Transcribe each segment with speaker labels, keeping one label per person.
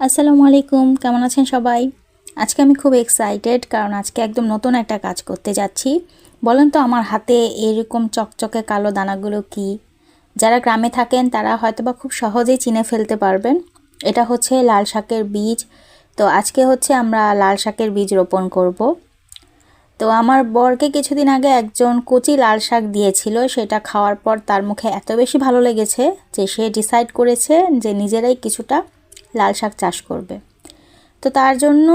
Speaker 1: আসসালামু আলাইকুম, কেমন আছেন সবাই? আজকে আমি খুব এক্সাইটেড কারণ আজকে একদম নতুন একটা কাজ করতে যাচ্ছি। বলেন তো আমার হাতে এরকম চকচকে কালো দানাগুলো কি? যারা গ্রামে থাকেন তারা হয়তোবা খুব সহজেই চিনে ফেলতে পারবেন। এটা হচ্ছে লাল শাকের বীজ। তো আজকে হচ্ছে আমরা লাল শাকের বীজ রোপণ করব। তো আমার বরকে কিছুদিন আগে একজন কচি লাল শাক দিয়েছিল, সেটা খাওয়ার পর তার মুখে এত বেশি ভালো লেগেছে যে সে ডিসাইড করেছে যে নিজেরাই কিছুটা লাল শাক চাষ করবে। তো তার জন্য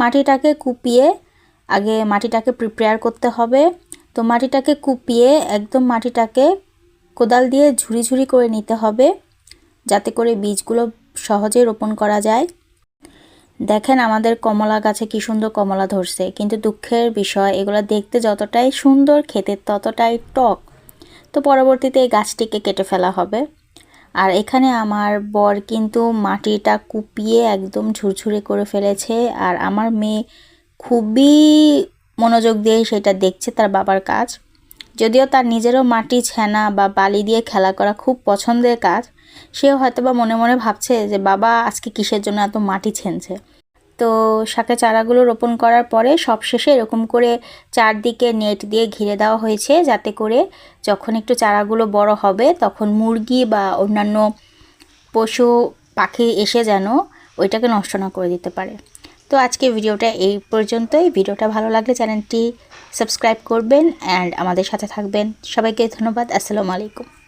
Speaker 1: মাটিটাকে কুপিয়ে আগে মাটিটাকে প্রিপেয়ার করতে হবে। তো মাটিটাকে কুপিয়ে একদম মাটিটাকে কোদাল দিয়ে ঝুড়ি ঝুড়ি করে নিতে হবে, যাতে করে বীজগুলো সহজে রোপণ করা যায়। দেখেন আমাদের কমলা গাছে কি সুন্দর কমলা ধরছে, কিন্তু দুঃখের বিষয়, এগুলো দেখতে যতটাই সুন্দর, খেতে ততটাই টক। তো পরবর্তীতে এই গাছটিকে কেটে ফেলা হবে। আর এখানে আমার বর কিন্তু মাটিটা কুপিয়ে একদম ঝুরঝুরে করে ফেলেছে। আর আমার মেয়ে খুবই মনোযোগ দিয়ে সেটা দেখছে তার বাবার কাজ। যদিও তার নিজেরও মাটি, ছেনা বা বালি দিয়ে খেলা করা খুব পছন্দের কাজ, সেও হয়তো বা মনে মনে ভাবছে যে, বাবা, আজকে কিসের জন্য এত মাটি ছেনছে? তো শাকের চারাগুলো রোপণ করার পরে সবশেষে এরকম করে চারদিকে নেট দিয়ে ঘিরে দেওয়া হয়েছে যাতে করে যখন একটু চারাগুলো বড় হবে তখন মুরগি বা অন্যান্য পশু, পাখি এসে যেন ওইটাকে নষ্ট না করে দিতে পারে। তো আজকে ভিডিওটা এই পর্যন্তই। ভিডিওটা ভালো লাগলে চ্যানেলটি সাবস্ক্রাইব করবেন অ্যান্ড আমাদের সাথে থাকবেন। সবাইকে ধন্যবাদ। আসসালামু আলাইকুম।